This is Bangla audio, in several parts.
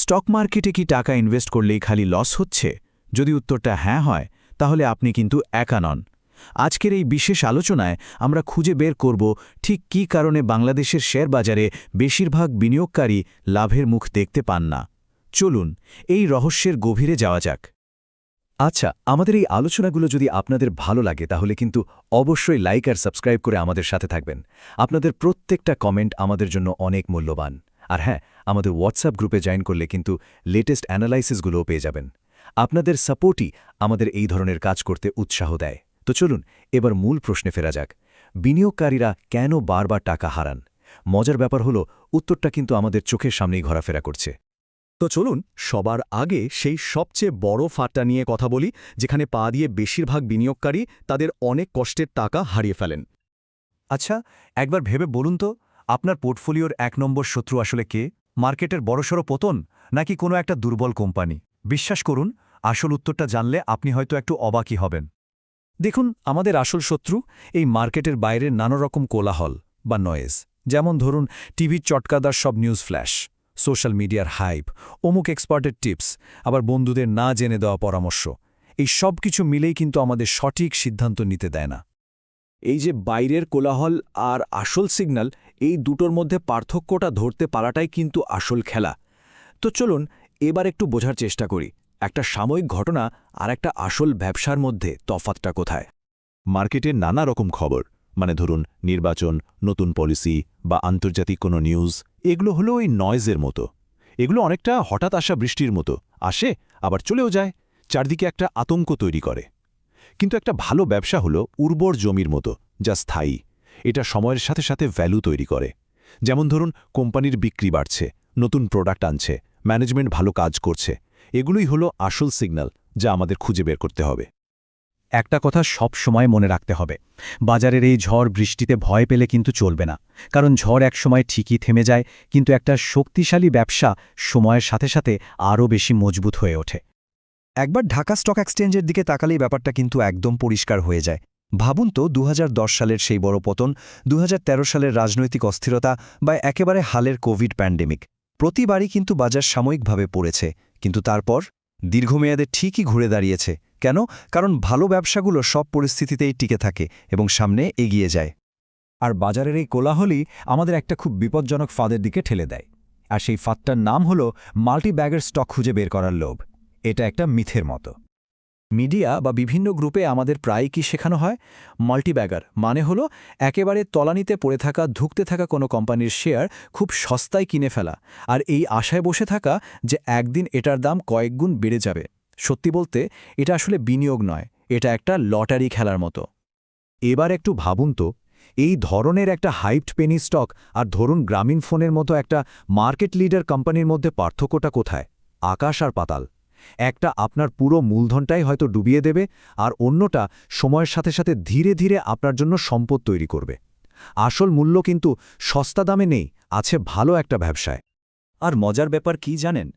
স্টক মার্কেটে কি টাকা ইনভেস্ট করলেই খালি লস হচ্ছে? যদি উত্তরটা হ্যাঁ হয়, তাহলে আপনি কিন্তু একা নন। আজকের এই বিশেষ আলোচনায় আমরা খুঁজে বের করব ঠিক কী কারণে বাংলাদেশের শেয়ার বাজারে বেশিরভাগ বিনিয়োগকারী লাভের মুখ দেখতে পান না। চলুন, এই রহস্যের গভীরে যাওয়া যাক। আচ্ছা আমাদের এই আলোচনাগুলো যদি আপনাদের ভালো লাগে, তাহলে কিন্তু অবশ্যই লাইক আর সাবস্ক্রাইব করে আমাদের সাথে থাকবেন। আপনাদের প্রত্যেকটা কমেন্ট আমাদের জন্য অনেক মূল্যবান। আর হ্যাঁ আমাদের হোয়াটসঅ্যাপ গ্রুপে জয়েন করলে কিন্তু লেটেস্ট অ্যানালাইসিসগুলোও পেয়ে যাবেন। আপনাদের সাপোর্টই আমাদের এই ধরনের কাজ করতে উৎসাহ দেয়। তো চলুন এবার মূল প্রশ্নে ফেরা যাক। বিনিয়োগকারীরা কেন বারবার টাকা হারান? মজার ব্যাপার হলো উত্তরটা কিন্তু আমাদের চোখের সামনেই ঘোরাফেরা করছে। তো চলুন সবার আগে সেই সবচেয়ে বড় ফাটটা নিয়ে কথা বলি যেখানে পা দিয়ে বেশিরভাগ বিনিয়োগকারী তাদের অনেক কষ্টের টাকা হারিয়ে ফেলেন। আচ্ছা একবার ভেবে বলুন তো। আপনার পোর্টফোলিওর এক নম্বর শত্রু আসলে কে? মার্কেটের বড়সড় পতন নাকি কোনো একটা দুর্বল কোম্পানি? বিশ্বাস করুন, আসল উত্তরটা জানলে আপনি হয়তো একটু অবাকই হবেন। দেখুন, আমাদের আসল শত্রু এই মার্কেটের বাইরের নানারকম কোলাহল বা নয়েজ যেমন ধরুন টিভির চটকাদার সব নিউজ ফ্ল্যাশ সোশ্যাল মিডিয়ার হাইপ অমুক এক্সপার্টের টিপস আবার বন্ধুদের না জেনে দেওয়া পরামর্শ। এই সব কিছু মিলেই কিন্তু আমাদের সঠিক সিদ্ধান্ত নিতে দেয় না। এই যে বাইরের কোলাহল আর আসল সিগন্যাল এই দুটোর মধ্যে পার্থক্যটা ধরতে পারাটাই কিন্তু আসল খেলা। তো চলুন, এবার একটু বোঝার চেষ্টা করি। একটা সাময়িক ঘটনা আর একটা আসল ব্যবসার মধ্যে তফাতটা কোথায়? মার্কেটে নানা রকম খবর মানে ধরুন নির্বাচন, নতুন পলিসি বা আন্তর্জাতিক কোনো নিউজ, এগুলো হলো ওই নয়েজের মতো। এগুলো অনেকটা হঠাৎ আসা বৃষ্টির মতো, আসে, আবার চলেও যায়, চারদিকে একটা আতঙ্ক তৈরি করে। কিন্তু একটা ভালো ব্যবসা হলো উর্বর জমির মতো, যা স্থায়ী। এটা সময়ের সাথে সাথে ভ্যালু তৈরি করে। যেমন ধরুন, কোম্পানির বিক্রি বাড়ছে, নতুন প্রোডাক্ট আনছে ম্যানেজমেন্ট ভালো কাজ করছে। এগুলোই হলো আসল সিগন্যাল যা আমাদের খুঁজে বের করতে হবে। একটা কথা সব সময় মনে রাখতে হবে, বাজারের এই ঝড় বৃষ্টিতে ভয় পেলে কিন্তু চলবে না। কারণ ঝড় এক সময় ঠিকই থেমে যায়, কিন্তু একটা শক্তিশালী ব্যবসা সময়ের সাথে সাথে আরও বেশি মজবুত হয়ে ওঠে। একবার ঢাকা স্টক এক্সচেঞ্জের দিকে তাকালেই ব্যাপারটা কিন্তু একদম পরিষ্কার হয়ে যায়। ভাবুন তো দু হাজার দশ সালের সেই বড় পতন দু হাজার তেরো সালের রাজনৈতিক অস্থিরতা বা একেবারে হালের কোভিড প্যান্ডেমিক। প্রতিবারই কিন্তু বাজার সাময়িকভাবে পড়েছে, কিন্তু তারপর? দীর্ঘমেয়াদে ঠিকই ঘুরে দাঁড়িয়েছে। কেন? কারণ ভালো ব্যবসাগুলো সব পরিস্থিতিতেই টিকে থাকে এবং সামনে এগিয়ে যায়। আর বাজারের এই কোলাহলই আমাদের একটা খুব বিপজ্জনক ফাঁদের দিকে ঠেলে দেয়। আর সেই ফাঁদটার নাম হল মাল্টিব্যাগের স্টক খুঁজে বের করার লোভ। এটা একটা মিথের মতো। মিডিয়া বা বিভিন্ন গ্রুপে আমাদের প্রায় কি শেখানো হয়? মাল্টিব্যাগার মানে হলো একেবারে তলানিতে পড়ে থাকা, ধুকতে থাকা কোনো কোম্পানির শেয়ার খুব সস্তায় কিনে ফেলা আর এই আশায় বসে থাকা যে একদিন এটার দাম কয়েকগুণ বেড়ে যাবে। সত্যি বলতে, এটা আসলে বিনিয়োগ নয়, এটা একটা লটারি খেলার মতো। এবার একটু ভাবুন তো, এই ধরনের একটা হাইপড পেনি স্টক আর ধরুন গ্রামীণ ফোনের মতো একটা মার্কেট লিডার কোম্পানির মধ্যে পার্থক্যটা কোথায়? আকাশ আর পাতাল। একটা আপনার পুরো মূলধনটাই হয়তো ডুবিয়ে দেবে, আর অন্যটা সময়ের সাথে সাথে ধীরে ধীরে আপনার জন্য সম্পদ তৈরি করবে। আসল মূল্য কিন্তু সস্তা দামে নেই, আছে ভালো একটা ব্যবসায়। আর মজার ব্যাপার কি জানেন?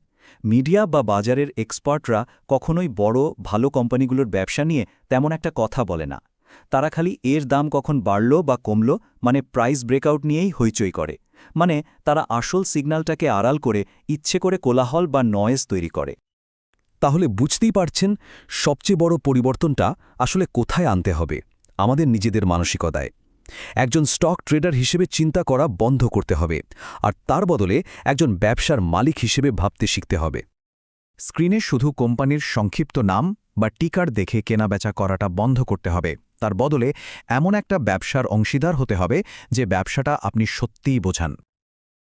মিডিয়া বা বাজারের এক্সপার্টরা কখনোই বড়, ভালো কোম্পানিগুলোর ব্যবসা নিয়ে তেমন একটা কথা বলে না। তারা খালি এর দাম কখন বাড়ল বা কমল মানে প্রাইস ব্রেকআউট নিয়েই হইচই করে। মানে তারা আসল সিগন্যালটাকে আড়াল করে ইচ্ছে করে কোলাহল বা নয়েজ তৈরি করে। তাহলে বুঝতেই পারছেন সবচেয়ে বড় পরিবর্তনটা আসলে কোথায় আনতে হবে, আমাদের নিজেদের মানসিকতায়। একজন স্টক ট্রেডার হিসেবে চিন্তা করা বন্ধ করতে হবে, আর তার বদলে একজন ব্যবসার মালিক হিসেবে ভাবতে শিখতে হবে। স্ক্রিনে শুধু কোম্পানির সংক্ষিপ্ত নাম বা টিকার দেখে কেনাবেচা করাটা বন্ধ করতে হবে, তার বদলে এমন একটা ব্যবসার অংশীদার হতে হবে যে ব্যবসাটা আপনি সত্যিই বোঝান।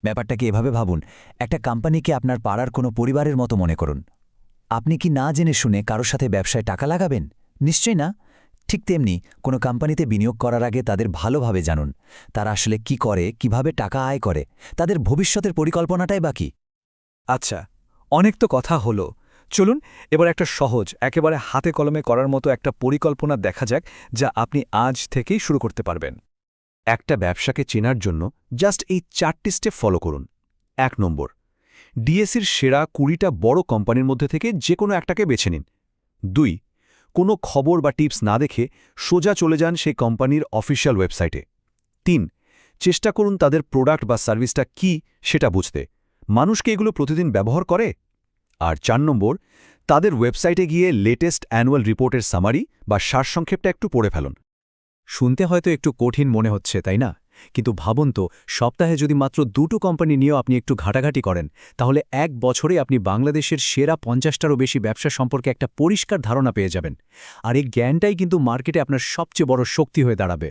ব্যাপারটাকে এভাবে ভাবুন, একটা কোম্পানিকে আপনার পাড়ার কোনো পরিবারের মতো মনে করুন আপনি কি না জেনে শুনে কারোর সাথে ব্যবসায় টাকা লাগাবেন? নিশ্চয় না। ঠিক তেমনি কোনো কোম্পানিতে বিনিয়োগ করার আগে তাদের ভালোভাবে জানুন। তারা আসলে কি করে, কীভাবে টাকা আয় করে, তাদের ভবিষ্যতের পরিকল্পনাটাই বাকি আচ্ছা অনেক তো কথা হলো। চলুন, এবার একটা সহজ, একেবারে হাতে কলমে করার মতো একটা পরিকল্পনা দেখা যাক যা আপনি আজ থেকেই শুরু করতে পারবেন। একটা ব্যবসাকে চেনার জন্য জাস্ট এই চারটি স্টেপ ফলো করুন। এক নম্বর ডিএসির সেরা কুড়িটা বড় কোম্পানির মধ্যে থেকে যে কোনো একটাকে বেছে নিন। দুই, কোনো খবর বা টিপস না দেখে সোজা চলে যান সেই কোম্পানির অফিসিয়াল ওয়েবসাইটে। তিন, চেষ্টা করুন তাদের প্রোডাক্ট বা সার্ভিসটা কি সেটা বুঝতে। মানুষকে এগুলো প্রতিদিন ব্যবহার করে? আর চার নম্বর, তাদের ওয়েবসাইটে গিয়ে লেটেস্ট অ্যানুয়াল রিপোর্টের সামারি বা সারসংক্ষেপটা একটু পড়ে ফেলুন। শুনতে হয়তো একটু কঠিন মনে হচ্ছে, তাই না? কিন্তু ভাবুন তো, সপ্তাহে যদি মাত্র দুটো কোম্পানি নিয়েও আপনি একটু ঘাটাঘাটি করেন, তাহলে এক বছরে আপনি বাংলাদেশের সেরা পঞ্চাশটারও বেশি ব্যবসা সম্পর্কে একটা পরিষ্কার ধারণা পেয়ে যাবেন। আর এই জ্ঞানটাই কিন্তু মার্কেটে আপনার সবচেয়ে বড় শক্তি হয়ে দাঁড়াবে।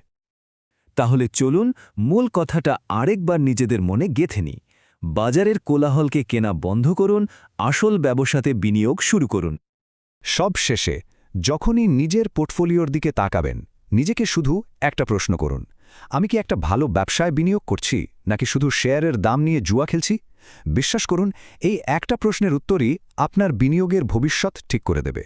তাহলে চলুন মূল কথাটা আরেকবার নিজেদের মনে গেথে নিই। বাজারের কোলাহলকে কেনা বন্ধ করুন, আসল ব্যবসাতে বিনিয়োগ শুরু করুন। সব শেষে যখনই নিজের পোর্টফোলিওর দিকে তাকাবেন, নিজেকে শুধু একটা প্রশ্ন করুন আমি কি একটা ভালো ব্যবসায় বিনিয়োগ করছি, নাকি শুধু শেয়ারের দাম নিয়ে জুয়া খেলছি? বিশ্বাস করুন, এই একটা প্রশ্নের উত্তরই আপনার বিনিয়োগের ভবিষ্যৎ ঠিক করে দেবে।